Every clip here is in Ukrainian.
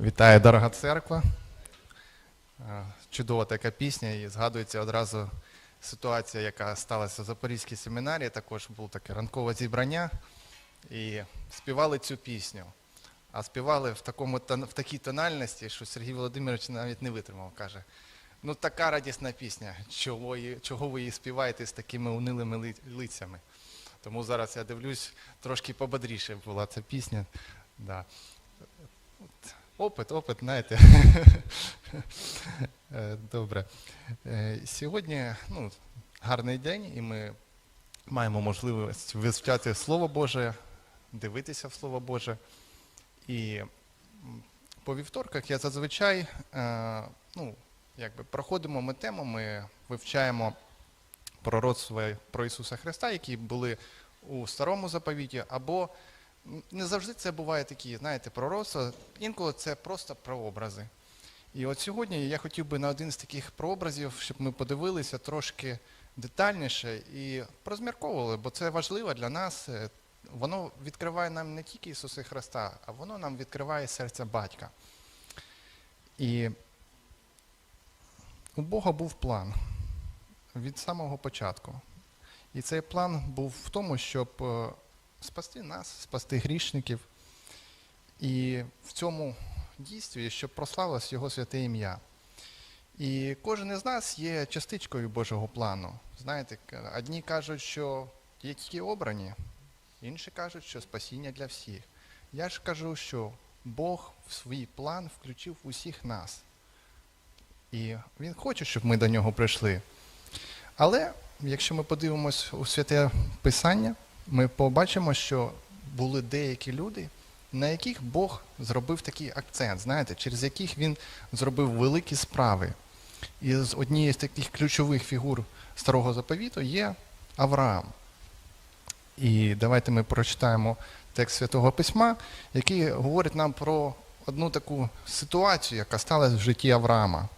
Вітаю, дорога церква. Е, Чудова така пісня, і згадується одразу ситуація, яка сталася в Запорізькій семінарії. Також було таке ранкове зібрання, і співали цю пісню. А співали в, такому, в такій тональності, що Сергій Володимирович навіть не витримав. Каже: ну така радісна пісня, чого, чого ви її співаєте з такими унилими лицями? Тому зараз я дивлюсь, трошки пободріше була ця пісня. Да. Опит, опит, знаєте. Е, Добре. Е, Сьогодні ну, гарний день, і ми маємо можливість вивчати Слово Боже, дивитися в Слово Боже. І по вівторках я зазвичай е, ну, якби проходимо ми тему, ми вивчаємо пророцтва про Ісуса Христа, які були у старому заповіті, або не завжди це буває такі, знаєте, пророцтва, інколи це просто прообрази. І от сьогодні я хотів би на один з таких прообразів, щоб ми подивилися трошки детальніше і розмірковували, бо це важливо для нас. Е, Воно відкриває нам не тільки Ісуса Христа, а воно нам відкриває серце батька. І у Бога був план від самого початку. І цей план був в тому, щоб е, спасти нас, спасти грішників. І в цьому дійстві, щоб прославилось Його святе ім'я. І кожен із нас є частичкою Божого плану. Знаєте, одні кажуть, що є тільки обрані, інші кажуть, що спасіння для всіх. Я ж кажу, що Бог в свій план включив усіх нас. І Він хоче, щоб ми до нього прийшли. Але якщо ми подивимось у святе Писання, ми побачимо, що були деякі люди, на яких Бог зробив такий акцент, знаєте, через яких він зробив великі справи. І з однією з таких ключових фігур старого заповіту є Авраам. І давайте ми прочитаємо текст Святого Письма, який говорить нам про одну таку ситуацію, яка сталася в житті Авраама.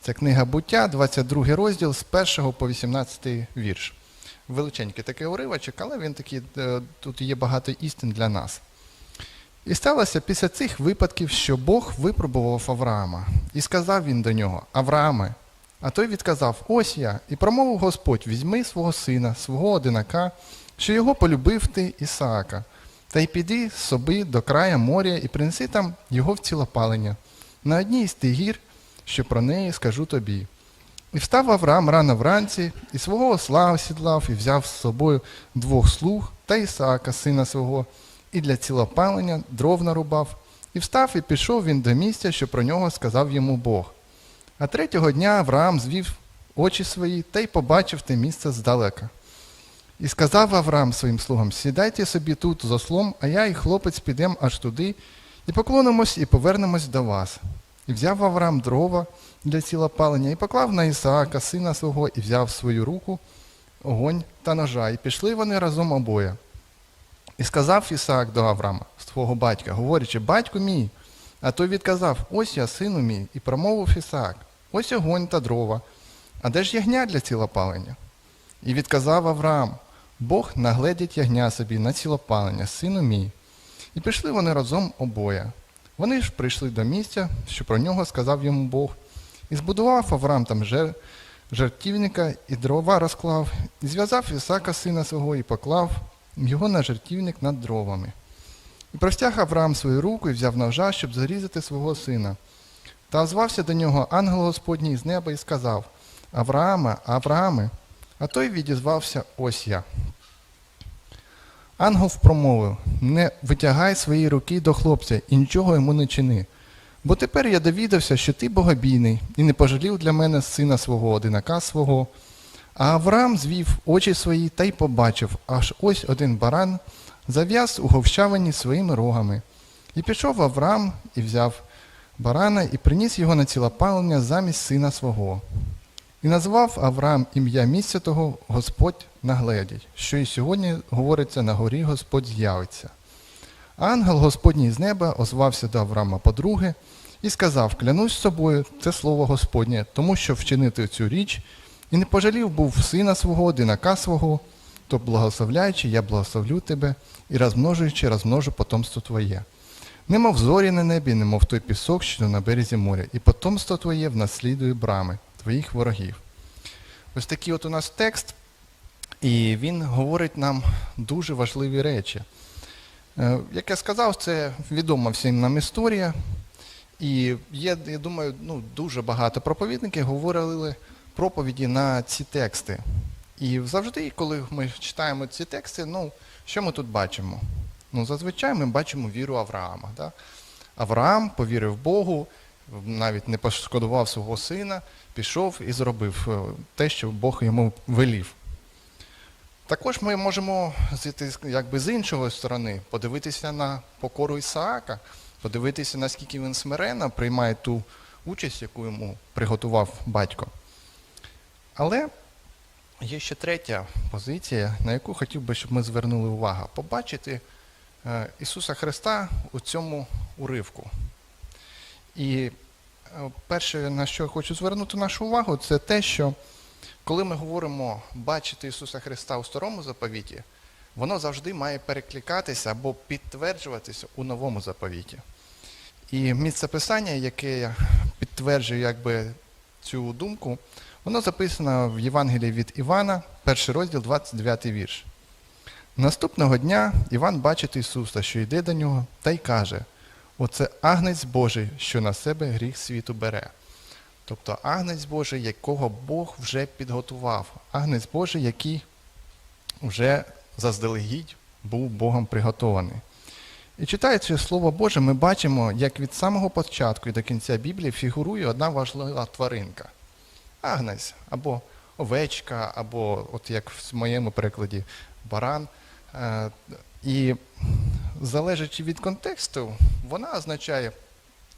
Це книга буття, 22 розділ з 1 по 18 вірш. Величенький такий уривочок, але він такий, е, тут є багато істин для нас. І сталося після цих випадків, що Бог випробував Авраама, і сказав він до нього: Аврааме, а той відказав: Ось я, і промовив Господь: візьми свого сина, свого одинака, що його полюбив ти Ісаака, та й піди соби до края моря і принеси там його в цілопалення, на одній із тих гір, що про неї скажу тобі. І встав Авраам рано вранці, і свого осла осідлав, і взяв з собою двох слуг та Ісаака, сина свого, і для цілопалення дров нарубав, і встав і пішов він до місця, що про нього сказав йому Бог. А третього дня Авраам звів очі свої та й побачив те місце здалека. І сказав Авраам своїм слугам: Сідайте собі тут з ослом, а я і хлопець підемо аж туди, і поклонимось і повернемось до вас. І взяв Авраам дрова для цілопалення, і поклав на Ісаака, сина свого, і взяв свою руку огонь та ножа, і пішли вони разом обоє. І сказав Ісаак до Авраама, свого батька, говорячи, батьку мій. А той відказав, ось я, сину мій, і промовив Ісаак, ось огонь та дрова. А де ж ягня для цілопалення? І відказав Авраам, Бог нагледить ягня собі на цілопалення, сину мій. І пішли вони разом обоє. Вони ж прийшли до місця, що про нього сказав йому Бог, і збудував Авраам там жер, жертівника, і дрова розклав, і зв'язав Ісака сина свого, і поклав його на жертівник над дровами. І простяг Авраам свою руку і взяв ножа, щоб зарізати свого сина. Та озвався до нього ангел Господній з неба і сказав: Аврааме, Аврааме, а той відізвався ось я. Ангел промовив: Не витягай свої руки до хлопця і нічого йому не чини. Бо тепер я довідався, що ти богобійний, і не пожалів для мене сина свого, одинака свого. А Авраам звів очі свої та й побачив, аж ось один баран зав'яз у говщавині своїми рогами. І пішов Авраам і взяв барана і приніс його на цілопалення замість сина свого. І назвав Авраам ім'я місця того Господь нагледять, що і сьогодні говориться на горі Господь з'явиться. Ангел Господній з неба озвався до Авраама подруги і сказав: Клянусь собою, це слово Господнє, тому що вчинити цю річ, і не пожалів був сина свого, одинака свого, то благословляючи, я благословлю тебе, і розмножуючи, розмножу потомство твоє. немов зорі на небі, немов той пісок, що на березі моря, і потомство твоє внаслідує брами твоїх ворогів. Ось такий от у нас текст, і він говорить нам дуже важливі речі. Е, Як я сказав, це відома всім нам історія. І є, я думаю, ну, дуже багато проповідників говорили проповіді на ці тексти. І завжди, коли ми читаємо ці тексти, ну, що ми тут бачимо? Ну, зазвичай ми бачимо віру Авраама. Да? Авраам повірив Богу, навіть не пошкодував свого сина, пішов і зробив е, те, що Бог йому велів. Також ми можемо якби з іншої сторони, подивитися на покору Ісаака, подивитися, наскільки він смиренно приймає ту участь, яку йому приготував батько. Але є ще третя позиція, на яку хотів би, щоб ми звернули увагу. Побачити е, Ісуса Христа у цьому уривку. І е, перше, на що я хочу звернути нашу увагу, це те, що коли ми говоримо бачити Ісуса Христа у старому заповіті, воно завжди має перекликатися або підтверджуватися у новому заповіті. І місце писання, яке підтверджує якби, цю думку, воно записано в Євангелії від Івана, перший розділ, 29 вірш. Наступного дня Іван бачить Ісуса, що йде до нього, та й каже: Оце агнець Божий, що на себе гріх світу бере. Тобто агнець Божий, якого Бог вже підготував, агнець Божий, який вже заздалегідь був Богом приготований. І читаючи Слово Боже, ми бачимо, як від самого початку і до кінця Біблії фігурує одна важлива тваринка. Агнець, або овечка, або, от як в моєму перекладі, баран. І залежачи від контексту, вона означає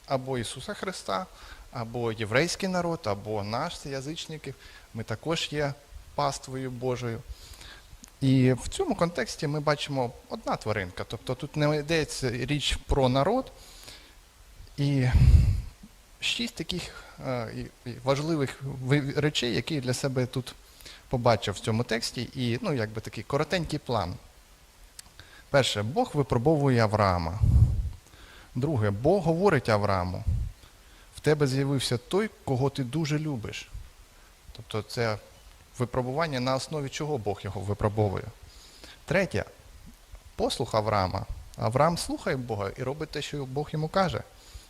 або Ісуса Христа, або єврейський народ, або наш язичників. Ми також є паствою Божою. І в цьому контексті ми бачимо одна тваринка. Тобто тут не йдеться річ про народ. І шість таких е, важливих речей, які я для себе тут побачив в цьому тексті, і ну, якби такий коротенький план. Перше, Бог випробовує Авраама. Друге, Бог говорить Аврааму. В тебе з'явився той, кого ти дуже любиш. Тобто це випробування на основі чого Бог його випробовує. Третє, послух Авраама. Авраам слухає Бога і робить те, що Бог йому каже.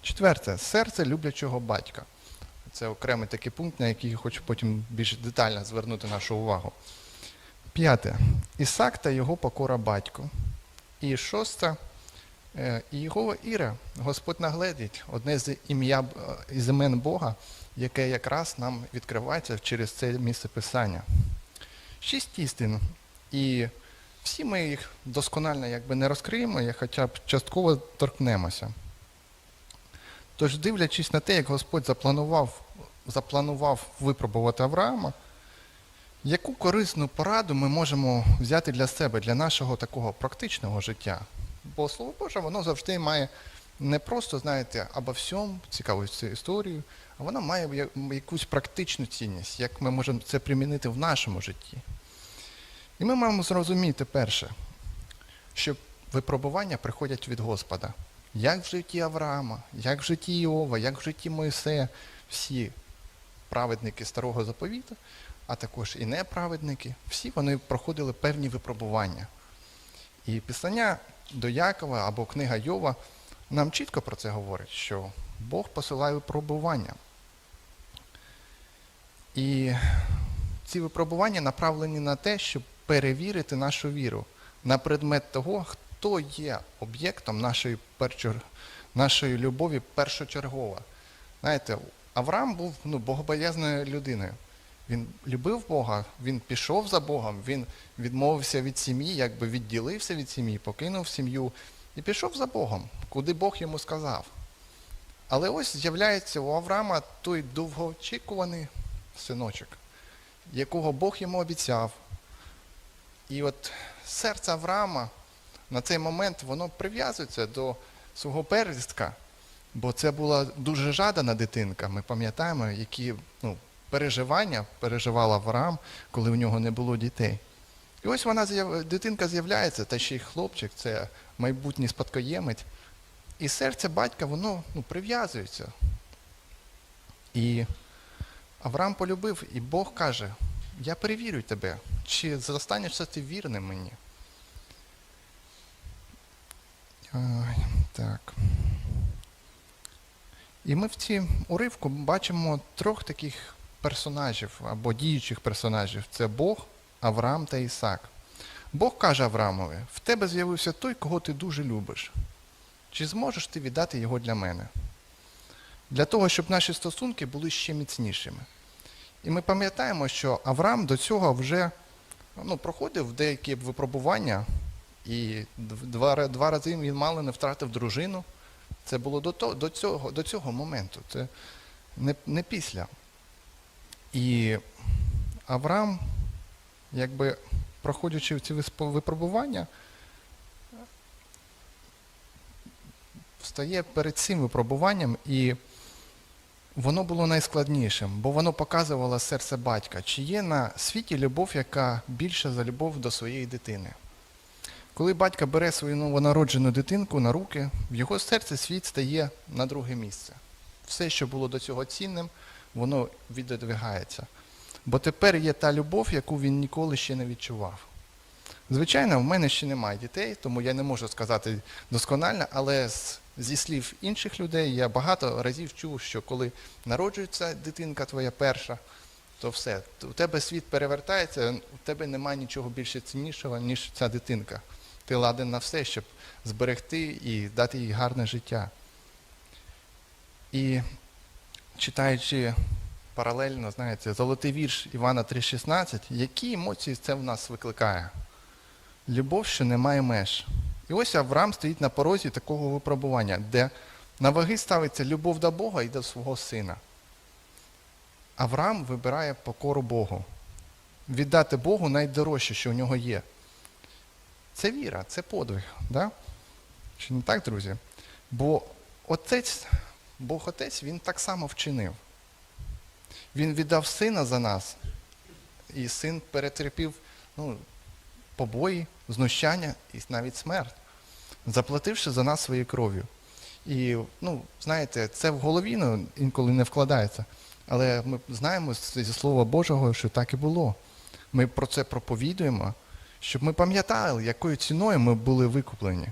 Четверте, серце люблячого батька. Це окремий такий пункт, на який я хочу потім більш детально звернути нашу увагу. П'яте. Ісак та його покора батько. І шосте. е, І його Іра, Господь нагледить, одне з ім'я е, із імен Бога, яке якраз нам відкривається через це місце Писання. Шість істин. І всі ми їх досконально якби не розкриємо, я хоча б частково торкнемося. Тож, дивлячись на те, як Господь запланував, запланував випробувати Авраама, яку корисну пораду ми можемо взяти для себе, для нашого такого практичного життя? Бо Слово Боже, воно завжди має не просто, знаєте, обо всьому, цікаву цю історію, а воно має якусь практичну цінність, як ми можемо це примінити в нашому житті. І ми маємо зрозуміти перше, що випробування приходять від Господа. Як в житті Авраама, як в житті Іова, як в житті Моїсея, всі праведники старого заповіту, а також і неправедники, всі вони проходили певні випробування. І писання до Якова або книга Йова нам чітко про це говорить, що Бог посилає випробування. І ці випробування направлені на те, щоб перевірити нашу віру на предмет того, хто є об'єктом нашої, перчор... нашої любові першочергово. Знаєте, Авраам був ну, богобоязною людиною. Він любив Бога, він пішов за Богом, він відмовився від сім'ї, якби відділився від сім'ї, покинув сім'ю і пішов за Богом, куди Бог йому сказав. Але ось з'являється у Авраама той довгоочікуваний синочок, якого Бог йому обіцяв. І от серце Авраама на цей момент воно прив'язується до свого первістка, бо це була дуже жадана дитинка. Ми пам'ятаємо, які ну, переживання переживав Авраам, коли у нього не було дітей. І ось вона дитинка з'являється, та ще й хлопчик, це майбутній спадкоємець. І серце батька, воно ну, прив'язується. І Авраам полюбив, і Бог каже: Я перевірю тебе, чи зостанешся ти вірним мені. Ой, так. І ми в цій уривку бачимо трьох таких персонажів або діючих персонажів: це Бог, Авраам та Ісак. Бог каже Авраамові: в тебе з'явився той, кого ти дуже любиш. Чи зможеш ти віддати його для мене? Для того, щоб наші стосунки були ще міцнішими. І ми пам'ятаємо, що Авраам до цього вже ну, проходив деякі випробування, і два, два рази він мало не втратив дружину. Це було до, то, до, цього, до цього моменту, це не, не після. І Авраам, якби проходячи ці випробування, встає перед цим випробуванням, і воно було найскладнішим, бо воно показувало серце батька, чи є на світі любов, яка більша за любов до своєї дитини. Коли батько бере свою новонароджену дитинку на руки, в його серці світ стає на друге місце. Все, що було до цього цінним, воно відодвигається. Бо тепер є та любов, яку він ніколи ще не відчував. Звичайно, в мене ще немає дітей, тому я не можу сказати досконально, але зі слів інших людей я багато разів чув, що коли народжується дитинка твоя перша, то все, у тебе світ перевертається, у тебе немає нічого більше ціннішого, ніж ця дитинка. Ти ладен на все, щоб зберегти і дати їй гарне життя. І читаючи паралельно, знаєте, золотий вірш Івана 3,16, які емоції це в нас викликає? Любов, що не має меж. І ось Авраам стоїть на порозі такого випробування, де на ваги ставиться любов до Бога і до свого сина. Авраам вибирає покору Богу. Віддати Богу найдорожче, що в нього є. Це віра, це подвиг. Да? Чи не так, друзі? Бо отець, Бог Отець, він так само вчинив. Він віддав сина за нас, і син перетерпів ну, побої, знущання і навіть смерть, заплативши за нас своєю кров'ю. І, ну, знаєте, це в голові ну, інколи не вкладається. Але ми знаємо зі Слова Божого, що так і було. Ми про це проповідуємо, щоб ми пам'ятали, якою ціною ми були викуплені.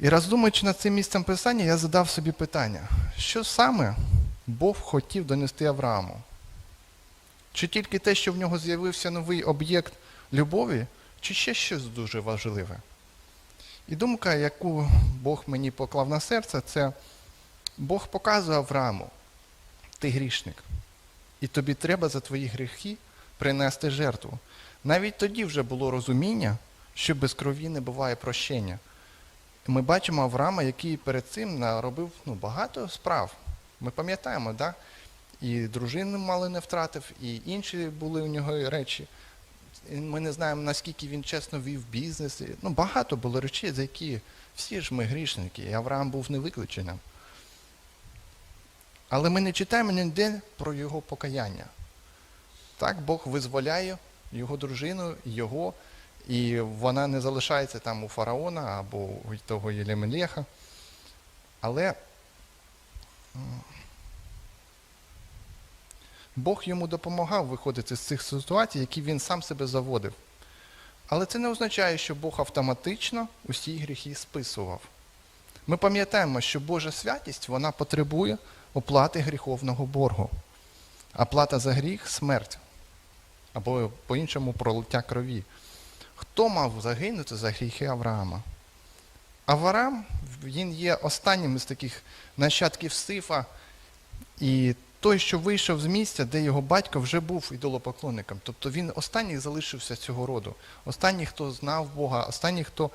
І роздумуючи над цим місцем писання, я задав собі питання, що саме Бог хотів донести Аврааму? Чи тільки те, що в нього з'явився новий об'єкт любові, чи ще щось дуже важливе? І думка, яку Бог мені поклав на серце, це Бог показує Аврааму, ти грішник. І тобі треба за твої гріхи принести жертву. Навіть тоді вже було розуміння, що без крові не буває прощення. Ми бачимо Авраама, який перед цим наробив ну, багато справ. Ми пам'ятаємо, да? і дружину мало не втратив, і інші були у нього речі. Ми не знаємо, наскільки він чесно вів бізнес. Ну, багато було речей, за які всі ж ми грішники, і Авраам був не виключеним. Але ми не читаємо ніде про його покаяння. Так, Бог визволяє його дружину, його, і вона не залишається там у фараона або у того Єлемелеха. Але Бог йому допомагав виходити з цих ситуацій, які він сам себе заводив. Але це не означає, що Бог автоматично усі гріхи списував. Ми пам'ятаємо, що Божа святість вона потребує оплати гріховного боргу. А плата за гріх смерть. Або по-іншому пролиття крові. Хто мав загинути за гріхи Авраама? Авраам він є останнім із таких нащадків Сифа, і той, що вийшов з місця, де його батько вже був ідолопоклонником. Тобто він останній залишився цього роду. Останній, хто знав Бога, останній, хто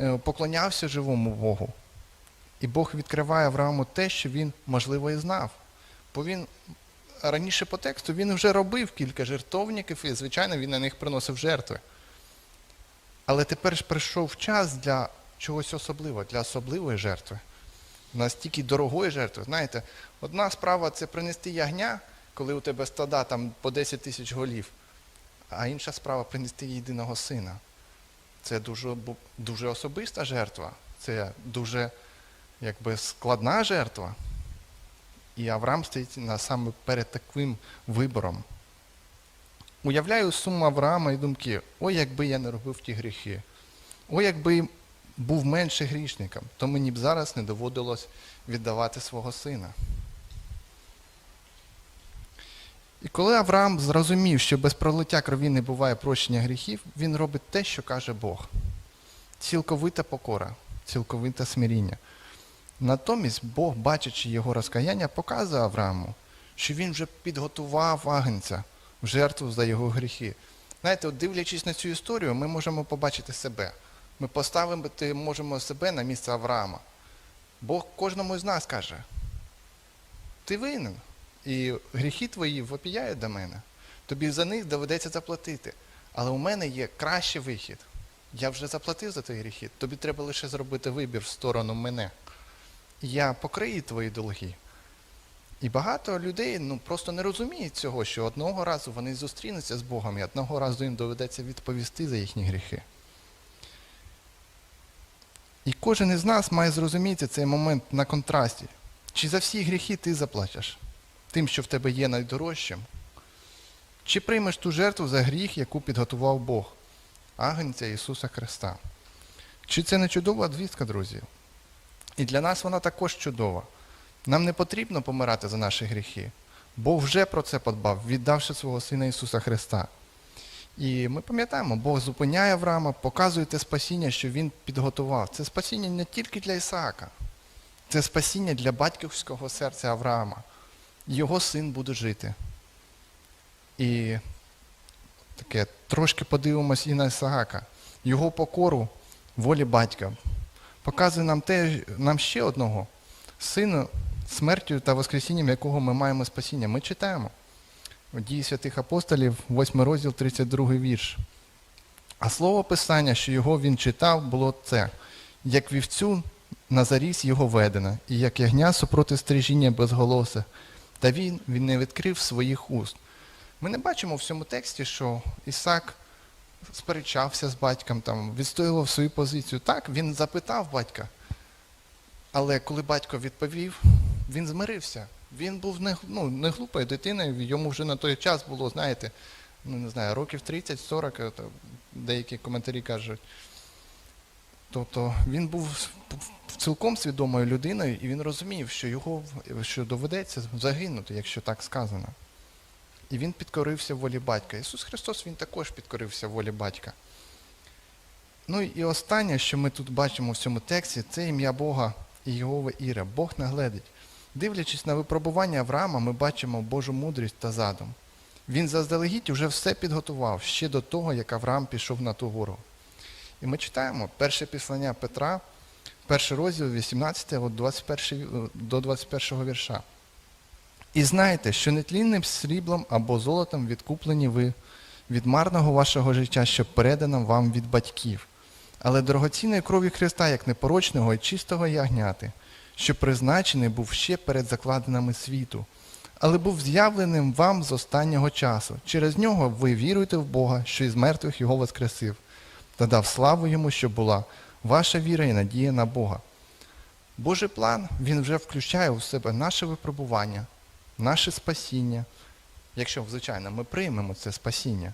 е, поклонявся живому Богу. І Бог відкриває Аврааму те, що він, можливо, і знав. Бо він раніше по тексту він вже робив кілька жертовників, і, звичайно, він на них приносив жертви. Але тепер ж прийшов час для чогось особливого, для особливої жертви. Настільки дорогої жертви. Знаєте, одна справа це принести ягня, коли у тебе стада там по 10 тисяч голів, а інша справа принести єдиного сина. Це дуже, дуже особиста жертва, це дуже якби складна жертва. І Авраам стоїть саме перед таким вибором. Уявляю суму Авраама і думки, ой, якби я не робив ті гріхи, ой, якби був менше грішником, то мені б зараз не доводилось віддавати свого сина. І коли Авраам зрозумів, що без пролиття крові не буває прощення гріхів, він робить те, що каже Бог. Цілковита покора, цілковите смиріння. Натомість Бог, бачачи його розкаяння, показує Аврааму, що він вже підготував агнця в жертву за його гріхи. Знаєте, от дивлячись на цю історію, ми можемо побачити себе. Ми поставити можемо себе на місце Авраама. Бог кожному з нас каже, ти винен, і гріхи твої вопіяють до мене. Тобі за них доведеться заплатити. Але у мене є кращий вихід. Я вже заплатив за твої гріхи, тобі треба лише зробити вибір в сторону мене. Я покрию твої долги. І багато людей ну, просто не розуміють цього, що одного разу вони зустрінуться з Богом, і одного разу їм доведеться відповісти за їхні гріхи. І кожен із нас має зрозуміти цей момент на контрасті. Чи за всі гріхи ти заплатиш тим, що в тебе є найдорожчим? Чи приймеш ту жертву за гріх, яку підготував Бог, Агнця Ісуса Христа? Чи це не чудова звістка, друзі? І для нас вона також чудова. Нам не потрібно помирати за наші гріхи. Бог вже про це подбав, віддавши свого Сина Ісуса Христа. І ми пам'ятаємо, Бог зупиняє Авраама, показує те спасіння, що він підготував. Це спасіння не тільки для Ісаака, це спасіння для батьківського серця Авраама. Його син буде жити. І таке трошки подивимось і на Ісаака. Його покору волі батька. Показує нам те, нам ще одного сина, смертю та воскресінням якого ми маємо спасіння. Ми читаємо. Дії святих апостолів, 8 розділ, 32 вірш. А слово Писання, що його він читав, було це, як вівцю на заріс його ведена, і як ягня супроти стрижіння безголосе, та він, він не відкрив своїх уст. Ми не бачимо в цьому тексті, що Ісак сперечався з батьком, там, відстоював свою позицію. Так, він запитав батька. Але коли батько відповів, він змирився. Він був не, ну, не глупою дитиною, йому вже на той час було, знаєте, ну не знаю, років 30-40, деякі коментарі кажуть. Тобто він був цілком свідомою людиною, і він розумів, що його що доведеться загинути, якщо так сказано. І він підкорився волі батька. Ісус Христос Він також підкорився волі батька. Ну і останнє, що ми тут бачимо в цьому тексті, це ім'я Бога і Єгови Іра. Бог нагледить. Дивлячись на випробування Авраама, ми бачимо Божу мудрість та задум. Він заздалегідь уже все підготував ще до того, як Авраам пішов на ту гору. І ми читаємо перше післання Петра, перший розділ 18 от 21, до 21 вірша. І знайте, що нетлінним сріблом або золотом відкуплені ви від марного вашого життя, що передано вам від батьків, але дорогоцінної крові Христа, як непорочного і чистого ягняти, що призначений був ще перед закладинами світу, але був з'явленим вам з останнього часу. Через нього ви віруєте в Бога, що із мертвих його воскресив, та дав славу йому, що була ваша віра і надія на Бога. Божий план, він вже включає у себе наше випробування, наше спасіння, якщо, звичайно, ми приймемо це спасіння.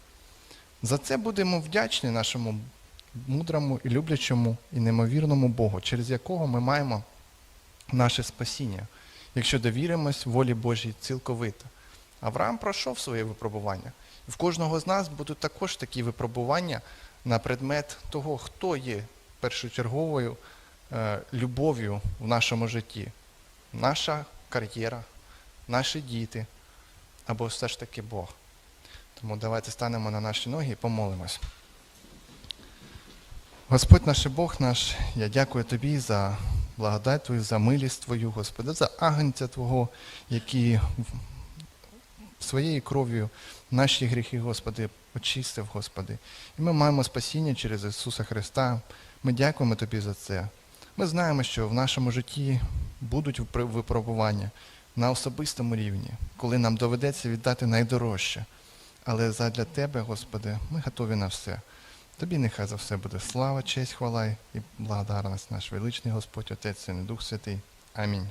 За це будемо вдячні нашому мудрому і люблячому і неймовірному Богу, через якого ми маємо наше спасіння, якщо довіримось волі Божій цілковито. Авраам пройшов своє випробування. В кожного з нас будуть також такі випробування на предмет того, хто є першочерговою е, любов'ю в нашому житті. Наша кар'єра, наші діти або все ж таки Бог. Тому давайте станемо на наші ноги і помолимось. Господь наш Бог наш, я дякую Тобі за благодать Твою, за милість Твою, Господи, за агнця Твого, який своєю кров'ю наші гріхи, Господи, очистив, Господи. І ми маємо спасіння через Ісуса Христа. Ми дякуємо Тобі за це. Ми знаємо, що в нашому житті будуть випробування на особистому рівні, коли нам доведеться віддати найдорожче. Але задля Тебе, Господи, ми готові на все. Тобі нехай за все буде слава, честь, хвала і благодарність наш величний Господь, Отець Син і Дух Святий. Амінь.